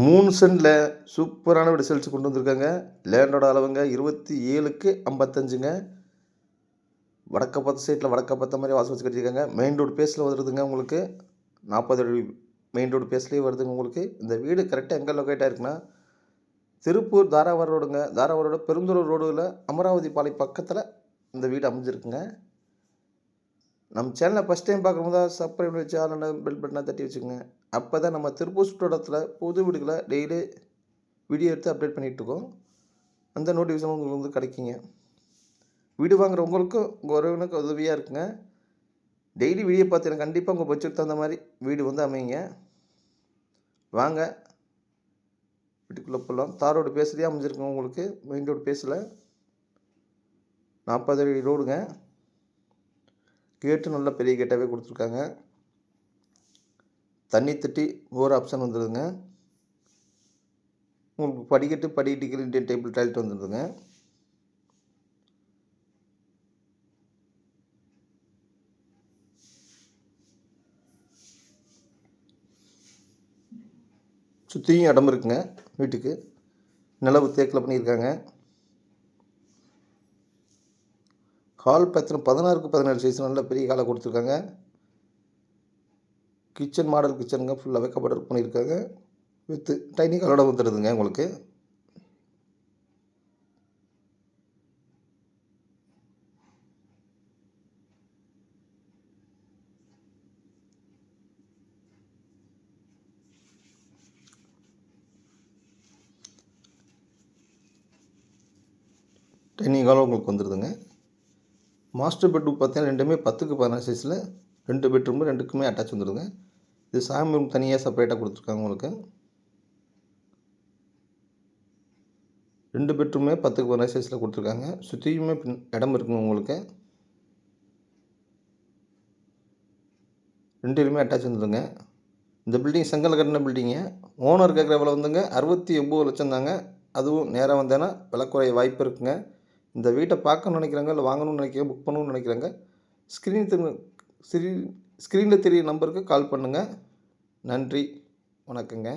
மூணு சென்டில் சூப்பரான வீடு கொண்டு வந்திருக்காங்க. லேண்டோட அளவுங்க இருபத்தி ஏழுக்கு ஐம்பத்தஞ்சுங்க. வடக்க பார்த்த சைட்டில் வடக்க பார்த்த மாதிரி வாசல் வச்சு கட்டியிருக்காங்க. மெயின் ரோடு பேஸில் வருதுங்க உங்களுக்கு. நாற்பது அடி மெயின் ரோடு பேஸ்லேயே வருதுங்க உங்களுக்கு. இந்த வீடு கரெக்டாக எங்கே லொக்கேட் ஆயிருக்குன்னா திருப்பூர் தாராவர ரோடுங்க தாராவரம் ரோடு பெருந்தூர் ரோடுல அமராவதி பாலை பக்கத்தில் இந்த வீடு அமைஞ்சிருக்குங்க. நம்ம சேனலை ஃபஸ்ட் டைம் பார்க்கும்போது சப்ஸ்கிரைப் வச்சு ஆன்லைன் பெல் பட்டனை தட்டி வச்சுக்கோங்க. அப்போ தான் நம்ம திருப்பூர் சுற்றுவட்டத்தில் புது வீடுகளை டெய்லி வீடியோ எடுத்து அப்டேட் பண்ணிகிட்ருக்கோம் அந்த நோட்டிஃபிகேஷன் உங்களுக்கு வந்து கிடைக்குங்க. வீடு வாங்குறவங்களுக்கும் உங்கள் உறவினருக்கு உதவியாக இருக்குங்க. டெய்லி வீடியோ பார்த்தீங்கன்னா கண்டிப்பாக உங்கள் பட்ஜெட் தகுந்த மாதிரி வீடு வந்து அமையுங்க. வாங்க. வீட்டுக்குள்ளே போகலாம் தார் ரோடு பேசுலேயே அமைஞ்சிருக்குங்க உங்களுக்கு. மெயின் ரோடு பேசல. நாற்பது அடி ரோடுங்க கேட்டு நல்ல பெரிய கேட்டாகவே கொடுத்துருக்காங்க. தண்ணி தட்டி போர் ஆப்ஷன் வந்துடுதுங்க உங்களுக்கு படிக்கட்டு படிக்கட்டுக்கு இண்டியன் டேபிள் டாய்லெட் வந்துடுதுங்க சுற்றியும் இடம் இருக்குங்க வீட்டுக்கு. நிலவு தேக்கில் பண்ணியிருக்காங்க. கால் பத்திரம் பதினாறுக்கு பதினேழு சைஸ் நல்ல பெரிய காலை கொடுத்துருக்காங்க. கிச்சன் மாடல் கிச்சனுங்க ஃபுல்லாக வைக்கப்பட்டு பண்ணியிருக்காங்க. வித்து டைனிங் கலோட வந்துடுதுங்க உங்களுக்கு. டைனிங் ஹாலும் உங்களுக்கு வந்துடுதுங்க மாஸ்டர் பெட்ரூம் பார்த்தீங்கன்னா ரெண்டுமே பத்துக்கு பதினாறு சைஸில் ரெண்டு பெட்ரூமு ரெண்டுக்குமே அட்டாச் வந்துடுங்க இது சாமி ரூம் தனியாக செப்பரேட்டாக கொடுத்துருக்காங்க உங்களுக்கு. ரெண்டு பெட்ரூமே பத்துக்கு பதினாறு சைஸில் கொடுத்துருக்காங்க. சுற்றியுமே பின் இடம் இருக்குங்க உங்களுக்கு. ரெண்டுலையுமே அட்டாச் வந்துடுங்க இந்த பில்டிங் செங்கல் கட்டின பில்டிங்கு ஓனர் கேட்குற விலை வந்துங்க. அறுபத்தி ஒம்பது லட்சம் தாங்க. அதுவும் நேராக வந்தேன்னா விலை குறைய வாய்ப்பு இருக்குங்க. இந்த வீட்டை பார்க்கணும்னு நினைக்கிறாங்க இல்லை வாங்கணும்னு நினைக்கிறேன் புக் பண்ணணும்னு நினைக்கிறாங்க. ஸ்க்ரீன் தெரி ஸ்க்ரீன் ஸ்க்ரீனில் தெரிய நம்பருக்கு கால் பண்ணுங்கள் நன்றி. வணக்கங்க.